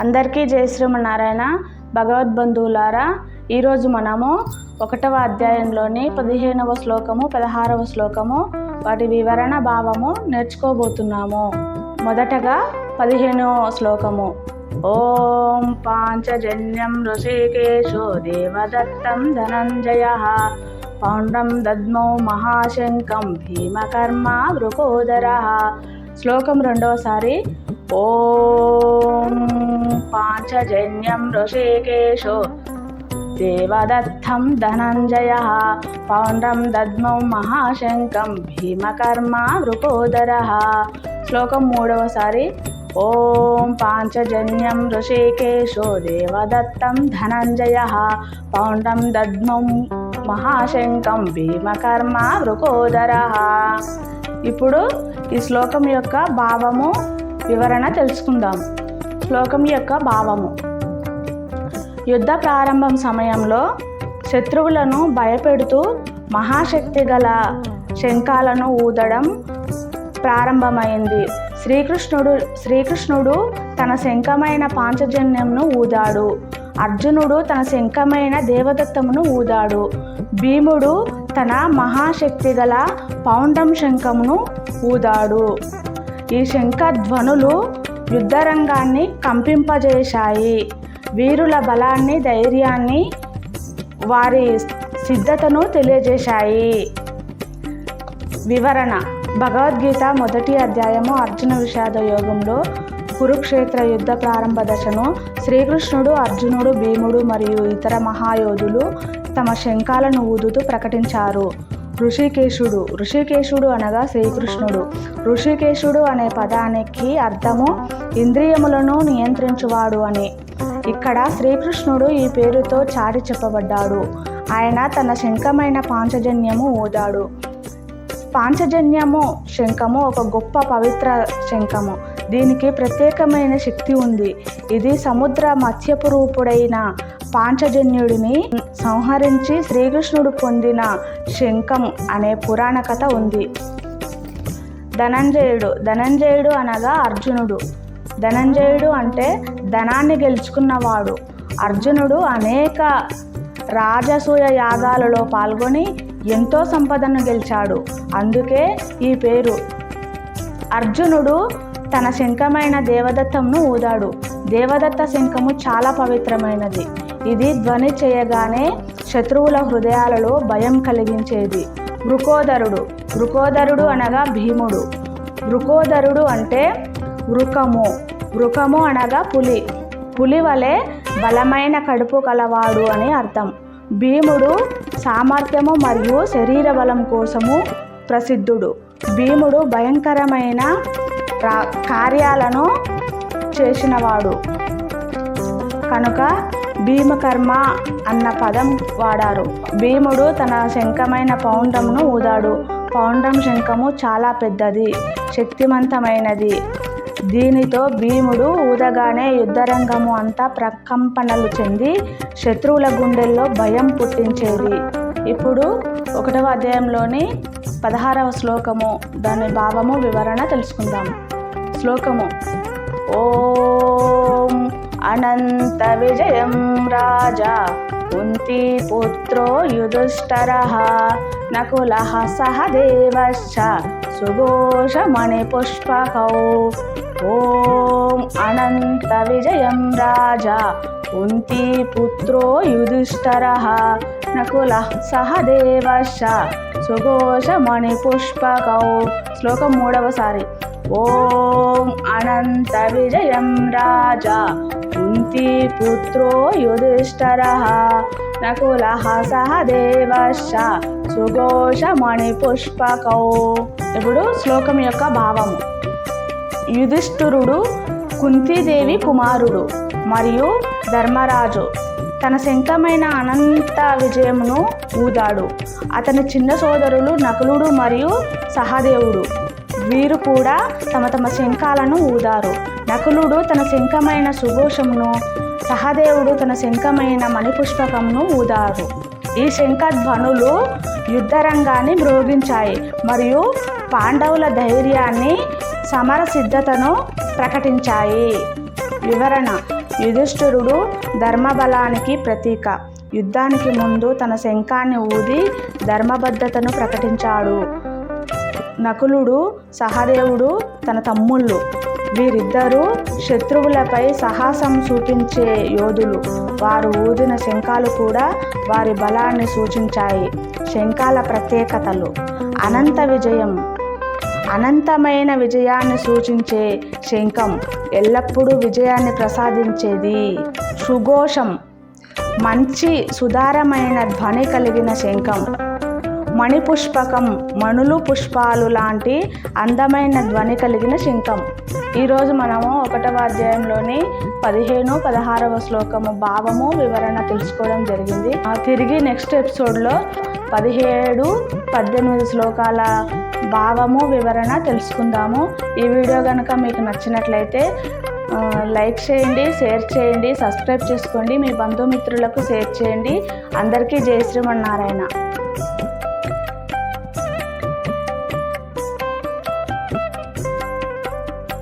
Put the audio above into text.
అందరికీ జయ శ్రీమనారాయణ భగవద్బంధువులారా ఈరోజు మనము ఒకటవ అధ్యాయంలోని పదిహేనవ శ్లోకము పదహారవ శ్లోకము వాటి వివరణ భావము నేర్చుకోబోతున్నాము. మొదటగా పదిహేనవ శ్లోకము. ఓం పాంచజన్యం ఋషికేశో దేవదత్తం ధనంజయ. పౌండం దద్మౌ మహాశంకం భీమకర్మ వృకోదర శ్లోకం రెండవసారి. ఓం పాంచజన్యం ఋషికేశో దేవదత్తం ధనంజయ పౌండ్రం దద్మౌ మహాశంకం భీమకర్మ వృకోదర శ్లోకం మూడవసారి ఓం పాంచజన్యం ఋషికేశో దేవదత్తం ధనంజయ పౌండ్రం దద్మం మహాశంకం భీమకర్మ వృకోదర ఇప్పుడు ఈ శ్లోకం యొక్క భావము వివరణ తెలుసుకుందాం. శ్లోకం యొక్క భావము. యుద్ధ ప్రారంభం సమయంలో శత్రువులను భయపెడుతూ మహాశక్తి గల శంఖాలను ఊదడం ప్రారంభమైంది. శ్రీకృష్ణుడు శ్రీకృష్ణుడు తన శంఖమైన పాంచజన్యంను ఊదాడు. అర్జునుడు తన శంఖమైన దేవదత్తమును ఊదాడు. భీముడు తన మహాశక్తి గల పౌండం శంఖమును ఊదాడు. ఈ శంఖ ధ్వనులు యుద్ధరంగాన్ని కంపింపజేశాయి. వీరుల బలాన్ని ధైర్యాన్ని వారి సిద్ధతను తెలియజేశాయి. వివరణ. భగవద్గీత మొదటి అధ్యాయము అర్జున విషాద యోగంలో కురుక్షేత్ర యుద్ధ ప్రారంభ దశను శ్రీకృష్ణుడు అర్జునుడు భీముడు మరియు ఇతర మహాయోధులు తమ శంఖాలను ఊదుతూ ప్రకటించారు. ఋషికేశుడు. ఋషికేశుడు అనగా శ్రీకృష్ణుడు. ఋషికేశుడు అనే పదానికి అర్థము ఇంద్రియములను నియంత్రించువాడు అని. ఇక్కడ శ్రీకృష్ణుడు ఈ పేరుతో చాటి చెప్పబడ్డాడు. ఆయన తన శంఖమైన పాంచజన్యము ఊదాడు. పాంచజన్యము శంఖము ఒక గొప్ప పవిత్ర శంఖము. దీనికి ప్రత్యేకమైన శక్తి ఉంది. ఇది సముద్ర మత్స్యపు రూపుడైన పాంచజన్యుడిని సంహరించి శ్రీకృష్ణుడు పొందిన శంఖం అనే పురాణ కథ ఉంది. ధనంజయుడు ధనంజయుడు అనగా అర్జునుడు. ధనంజయుడు అంటే ధనాన్ని గెలుచుకున్నవాడు. అర్జునుడు అనేక రాజసూయ యాగాలలో పాల్గొని ఎంతో సంపదను గెలిచాడు. అందుకే ఈ పేరు. అర్జునుడు తన శంఖమైన దేవదత్తంను ఊదాడు. దేవదత్త శంఖము చాలా పవిత్రమైనది. ఇది ధ్వని చేయగానే శత్రువుల హృదయాలలో భయం కలిగించేది. వృకోదరుడు వృకోదరుడు అనగా భీముడు. వృకోదరుడు అంటే వృకము వృకము అనగా పులి. పులి వలె బలమైన కడుపు కలవాడు అని అర్థం. భీముడు సామర్థ్యము మరియు శరీర బలం కోసము ప్రసిద్ధుడు. భీముడు భయంకరమైన కార్యాలను చేసినవాడు. కనుక భీమకర్మ అన్న పదం వాడారు. భీముడు తన శంఖమైన పౌండ్రమును ఊదాడు. పౌండ్రం శంఖము చాలా పెద్దది శక్తివంతమైనది దీనితో భీముడు ఊదగానే యుద్ధరంగము అంతా ప్రకంపనలు చెంది శత్రువుల గుండెల్లో భయం పుట్టించేది. ఇప్పుడు ఒకటవ అధ్యాయంలోని పదహారవ శ్లోకము. దాని భావము వివరణ తెలుసుకుందాం. శ్లోకము. ఓ అనంత విజయం రాజా. కుంతీపుత్రో యుధిష్ఠరः. నకుల సహదేవశ్చ. సుఘోషమణిపుష్పకౌ ఓం అనంత విజయం రాజా. కుంతీపుత్రో యుధిష్ఠర. నకుల సహదేవశ్చ. సుఘోషమణిపుష్పకౌ శ్లోకం మూడవసారి. ఓం అనంత విజయం రాజా. కుంతీపుత్రో యుధిష్ఠరः నకులः సహదేవశ్చ సుఘోషమణిపుష్పకౌ ఇప్పుడు శ్లోకం యొక్క భావము యుధిష్ఠురుడు కుంతీదేవి కుమారుడు మరియు ధర్మరాజు తన శంఖమైన అనంత విజయమును ఊదాడు. అతని చిన్న సోదరులు నకులుడు మరియు సహదేవుడు. వీరు కూడా తమ తమ శంఖాలను ఊదారు. నకులుడు తన శంఖమైన సుఘోషమును సహదేవుడు తన శంఖమైన మణిపుష్పకమును ఊదారు. ఈ శంఖధ్వనులు యుద్ధరంగాన్ని మ్రోగించాయి మరియు పాండవుల ధైర్యాన్ని సమర సిద్ధతను ప్రకటించాయి. వివరణ. యుధిష్ఠిరుడు ధర్మబలానికి ప్రతీక. యుద్ధానికి ముందు తన శంఖాన్ని ఊది ధర్మబద్ధతను ప్రకటించాడు. నకులుడు సహదేవుడు తన తమ్ముళ్ళు. వీరిద్దరూ శత్రువులపై సాహసం చూపించే యోధులు. వారు ఊదిన శంఖాలు కూడా వారి బలాన్ని సూచించాయి. శంఖాల ప్రత్యేకతలు. అనంత విజయం. అనంతమైన విజయాన్ని సూచించే శంఖం ఎల్లప్పుడూ విజయాన్ని ప్రసాదించేది సుఘోషం. మంచి సుధారమైన ధ్వని కలిగిన శంఖం. మణిపుష్పకం మణులు పుష్పాలు లాంటి అందమైన ధ్వని కలిగిన శంఖం ఈరోజు మనము ఒకటవ అధ్యాయంలోని పదిహేను పదహారవ శ్లోకము భావము వివరణ తెలుసుకోవడం జరిగింది. ఆ తిరిగి నెక్స్ట్ ఎపిసోడ్లో పదిహేడు పద్దెనిమిది శ్లోకాల భావము వివరణ తెలుసుకుందాము. ఈ వీడియో కనుక మీకు నచ్చినట్లయితే లైక్ చేయండి షేర్ చేయండి సబ్స్క్రైబ్ చేసుకోండి మీ బంధుమిత్రులకు షేర్ చేయండి. అందరికీ జయ శ్రీమన్నారాయణ.